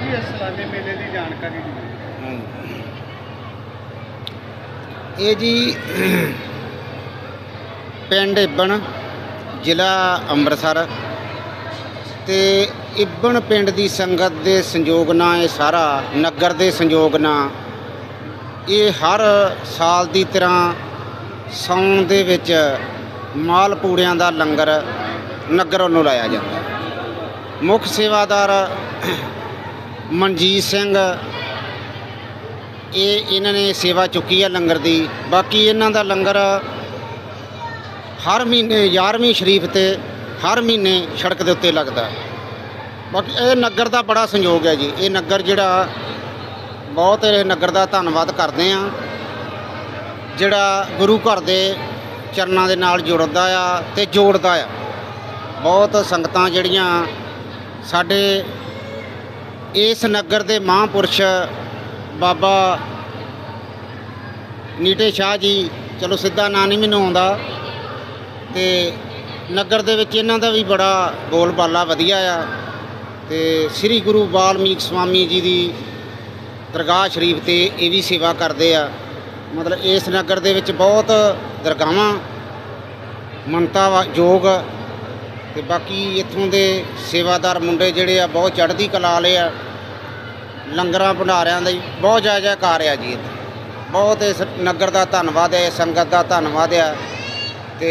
ਜੀ, ਇਸ ਮੇਲੇ ਦੀ ਜਾਣਕਾਰੀ ਦਿਓ। ਇਹ ਜੀ ਪਿੰਡ ਇਬਣ, ਜ਼ਿਲ੍ਹਾ ਅੰਮ੍ਰਿਤਸਰ। ਤੇ ਇਬਣ ਪਿੰਡ ਦੀ ਸੰਗਤ ਦੇ ਸੰਯੋਗ ਨਾਲ ਇਹ ਸਾਰਾ ਨਗਰ ਦੇ ਸੰਯੋਗ ਨਾਲ ਇਹ ਹਰ ਸਾਲ ਦੀ ਤਰ੍ਹਾਂ ਸਾਉਣ ਦੇ ਵਿੱਚ ਮਾਲ ਪੂੜਿਆਂ ਦਾ ਲੰਗਰ ਨਗਰ ਵੱਲੋਂ ਲਾਇਆ ਜਾਂਦਾ ਮੁੱਖ ਸੇਵਾਦਾਰ ਮਨਜੀਤ ਸਿੰਘ, ਇਹ ਇਹਨਾਂ ਨੇ ਸੇਵਾ ਚੁੱਕੀ ਹੈ ਲੰਗਰ ਦੀ। ਬਾਕੀ ਇਹਨਾਂ ਦਾ ਲੰਗਰ ਹਰ ਮਹੀਨੇ 11ਵੀਂ ਸ਼ਰੀਫ ਤੇ ਹਰ ਮਹੀਨੇ ਸੜਕ ਦੇ ਉੱਤੇ ਲੱਗਦਾ। ਬਾਕੀ ਇਹ ਨਗਰ ਦਾ ਬੜਾ ਸੰਯੋਗ ਹੈ ਜੀ। ਇਹ ਨਗਰ ਜਿਹੜਾ, ਬਹੁਤ ਇਹ ਨਗਰ ਦਾ ਧੰਨਵਾਦ ਕਰਦੇ ਆ ਜਿਹੜਾ ਗੁਰੂ ਘਰ ਦੇ ਚਰਨਾਂ ਦੇ ਨਾਲ ਜੁੜਦਾ ਆ ਤੇ ਜੋੜਦਾ ਆ। ਬਹੁਤ ਸੰਗਤਾਂ ਜਿਹੜੀਆਂ ਸਾਡੇ ਇਸ ਨਗਰ ਦੇ ਮਹਾਂਪੁਰਸ਼ ਬਾਬਾ ਨੀਟੇ ਸ਼ਾਹ ਜੀ, ਚਲੋ ਸਿੱਧਾ ਨਾਂ ਨਹੀਂ ਮੈਨੂੰ ਆਉਂਦਾ, ਤੇ ਨਗਰ ਦੇ ਵਿੱਚ ਇਹਨਾਂ ਦਾ ਵੀ ਬੜਾ ਬੋਲਬਾਲਾ ਵਧੀਆ ਆ, ਤੇ ਸ੍ਰੀ ਗੁਰੂ ਵਾਲਮੀਕ ਸਵਾਮੀ ਜੀ ਦੀ ਦਰਗਾਹ ਸ਼ਰੀਫ ਤੇ ਇਹ ਵੀ ਸੇਵਾ ਕਰਦੇ ਆ। ਮਤਲਬ ਇਸ ਨਗਰ ਦੇ ਵਿੱਚ ਬਹੁਤ ਦਰਗਾਹਾਂ, ਮੰਨਤਾ ਵਾ, ਯੋਗ ਤੇ ਬਾਕੀ ਇੱਥੋਂ ਦੇ ਸੇਵਾਦਾਰ ਮੁੰਡੇ ਜਿਹੜੇ ਆ, ਬਹੁਤ ਚੜ੍ਹਦੀ ਕਲਾ ਵਾਲੇ ਆ। ਲੰਗਰਾਂ ਭੰਡਾਰਿਆਂ ਦਾ ਜੀ ਬਹੁਤ ਜੈ ਕਾਰ ਆ ਜੀ ਇੱਥੇ। ਬਹੁਤ ਇਸ ਨਗਰ ਦਾ ਧੰਨਵਾਦ ਹੈ, ਸੰਗਤ ਦਾ ਧੰਨਵਾਦ ਆ। ਤੇ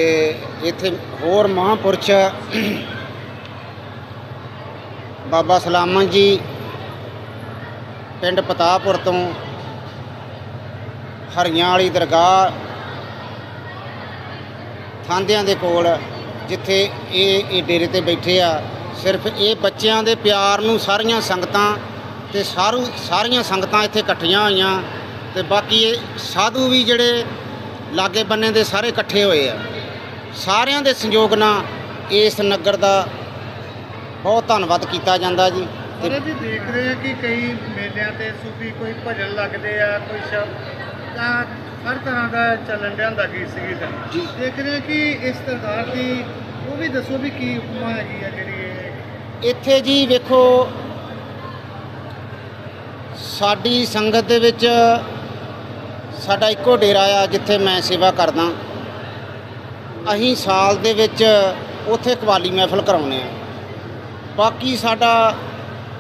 ਇੱਥੇ ਹੋਰ ਮਹਾਂਪੁਰਸ਼ ਬਾਬਾ ਸਲਾਮਨ ਜੀ, ਪਿੰਡ ਪਤਾਪੁਰ ਤੋਂ ਹਰੀਆਂ ਵਾਲੀ ਦਰਗਾਹ ਥਾਂਦਿਆਂ ਦੇ ਕੋਲ ਜਿੱਥੇ ਇਹ ਇਹ ਡੇਰੇ ਤੇ ਬੈਠੇ ਆ ਸਿਰਫ ਇਹ ਬੱਚਿਆਂ ਦੇ ਪਿਆਰ ਨੂੰ ਸਾਰੀਆਂ ਸੰਗਤਾਂ ਤੇ ਸਾਰੂ ਸਾਰੀਆਂ ਸੰਗਤਾਂ ਇੱਥੇ ਇਕੱਠੀਆਂ ਹੋਈਆਂ ਤੇ ਬਾਕੀ ਇਹ ਸਾਧੂ ਵੀ ਜਿਹੜੇ ਲਾਗੇ ਬੰਨੇ ਦੇ ਸਾਰੇ ਇਕੱਠੇ ਹੋਏ ਆ। ਸਾਰਿਆਂ ਦੇ ਸੰਯੋਗ ਨਾਲ ਇਸ ਨਗਰ ਦਾ ਬਹੁਤ ਧੰਨਵਾਦ ਕੀਤਾ ਜਾਂਦਾ ਜੀ। ਤੇ ਜੀ ਦੇਖ ਰਹੇ ਆ ਕਿ ਕਈ ਮੇਲਿਆਂ ਤੇ ਸੂਫੀ ਕੋਈ ਭਜਨ ਲੱਗਦੇ ਆ ਕੋਈ ਸ਼ਬਦ ਤਾਂ ਹਰ ਤਰ੍ਹਾਂ ਦਾ ਚੱਲਣ ਡਿਆ ਹੁੰਦਾ ਗੀਤ ਸੰਗੀਤ ਜੀ। ਦੇਖ ਰਹੇ ਆ ਕਿ ਇਸ ਤਰ੍ਹਾਂ ਦੀ ਉਹ ਵੀ ਦੱਸੋ ਵੀ ਕੀ ਉਪਮਾ ਹੈਗੀ ਆ ਜਿਹੜੀ ਇਹ? ਇੱਥੇ ਜੀ ਵੇਖੋ, ਸਾਡੀ ਸੰਗਤ ਦੇ ਵਿੱਚ ਸਾਡਾ ਇੱਕੋ ਡੇਰਾ ਆ ਜਿੱਥੇ ਮੈਂ ਸੇਵਾ ਕਰਦਾ। ਅਸੀਂ ਸਾਲ ਦੇ ਵਿੱਚ ਉੱਥੇ ਕਵਾਲੀ ਮਹਿਫਲ ਕਰਾਉਂਦੇ ਆ ਬਾਕੀ ਸਾਡਾ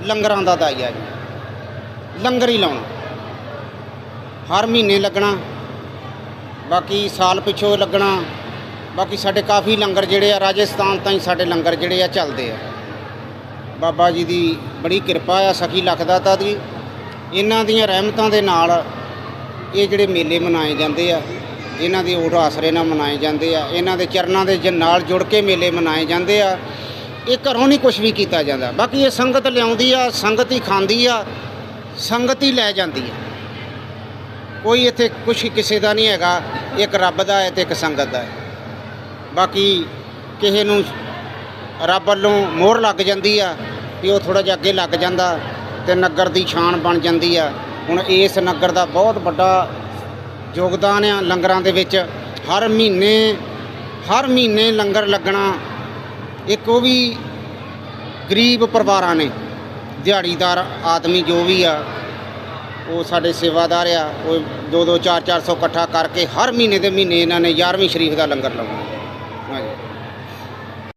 ਲੰਗਰਾਂ ਦਾ ਦਾਈਆ ਜੀ। ਲੰਗਰ ਹੀ ਲਾਉਣਾ। ਹਰ ਮਹੀਨੇ ਲੱਗਣਾ। ਬਾਕੀ ਸਾਲ ਪਿੱਛੋਂ ਲੱਗਣਾ। ਬਾਕੀ ਸਾਡੇ ਕਾਫੀ ਲੰਗਰ ਜਿਹੜੇ ਆ ਰਾਜਸਥਾਨ ਤਾਈਂ ਸਾਡੇ ਲੰਗਰ ਜਿਹੜੇ ਆ ਚੱਲਦੇ ਆ। ਬਾਬਾ ਜੀ ਦੀ ਬੜੀ ਕਿਰਪਾ ਆ, ਸਖੀ ਲਖਦਾਤਾ ਦੀ। ਇਹਨਾਂ ਦੀਆਂ ਰਹਿਮਤਾਂ ਦੇ ਨਾਲ ਇਹ ਜਿਹੜੇ ਮੇਲੇ ਮਨਾਏ ਜਾਂਦੇ ਆ, ਇਹਨਾਂ ਦੀ ਓਟ ਆਸਰੇ ਨਾਲ ਮਨਾਏ ਜਾਂਦੇ ਆ। ਇਹਨਾਂ ਦੇ ਚਰਨਾਂ ਦੇ ਜ- ਨਾਲ ਜੁੜ ਕੇ ਮੇਲੇ ਮਨਾਏ ਜਾਂਦੇ ਆ। ਇਹ ਘਰੋਂ ਨਹੀਂ ਕੁਝ ਵੀ ਕੀਤਾ ਜਾਂਦਾ। ਬਾਕੀ ਇਹ ਸੰਗਤ ਲਿਆਉਂਦੀ ਆ, ਸੰਗਤ ਹੀ ਖਾਂਦੀ ਆ, ਸੰਗਤ ਹੀ ਲੈ ਜਾਂਦੀ ਆ। ਕੋਈ ਇੱਥੇ ਕੁਝ ਕਿਸੇ ਦਾ ਨਹੀਂ ਹੈਗਾ, ਇੱਕ ਰੱਬ ਦਾ ਹੈ ਤੇ ਇੱਕ ਸੰਗਤ ਦਾ ਹੈ। ਬਾਕੀ ਕਿਸੇ ਨੂੰ ਰੱਬ ਵੱਲੋਂ ਮੋਹਰ ਲੱਗ ਜਾਂਦੀ ਆ ਵੀ ਉਹ ਥੋੜਾ ਜਿਹਾ ਅੱਗੇ ਲੱਗ ਜਾਂਦਾ ਤੇ ਨਗਰ ਦੀ ਸ਼ਾਨ ਬਣ ਜਾਂਦੀ ਆ। ਹੁਣ ਇਸ ਨਗਰ ਦਾ ਬਹੁਤ ਵੱਡਾ ਯੋਗਦਾਨ ਆ ਲੰਗਰਾਂ ਦੇ ਵਿੱਚ। ਹਰ ਮਹੀਨੇ ਹਰ ਮਹੀਨੇ ਲੰਗਰ ਲੱਗਣਾ ਇੱਕ ਉਹ ਵੀ ਗਰੀਬ ਪਰਿਵਾਰਾਂ ਨੇ, ਦਿਹਾੜੀਦਾਰ ਆਦਮੀ ਜੋ ਵੀ ਆ, ਉਹ ਸਾਡੇ ਸੇਵਾਦਾਰ ਆ, ਉਹ 2 2 4 400 ਇਕੱਠਾ ਕਰਕੇ ਹਰ ਮਹੀਨੇ ਦੇ ਮਹੀਨੇ ਇਹਨਾਂ ਨੇ 11ਵੀਂ ਸ਼ਰੀਫ ਦਾ ਲੰਗਰ ਲਾਉਣਾ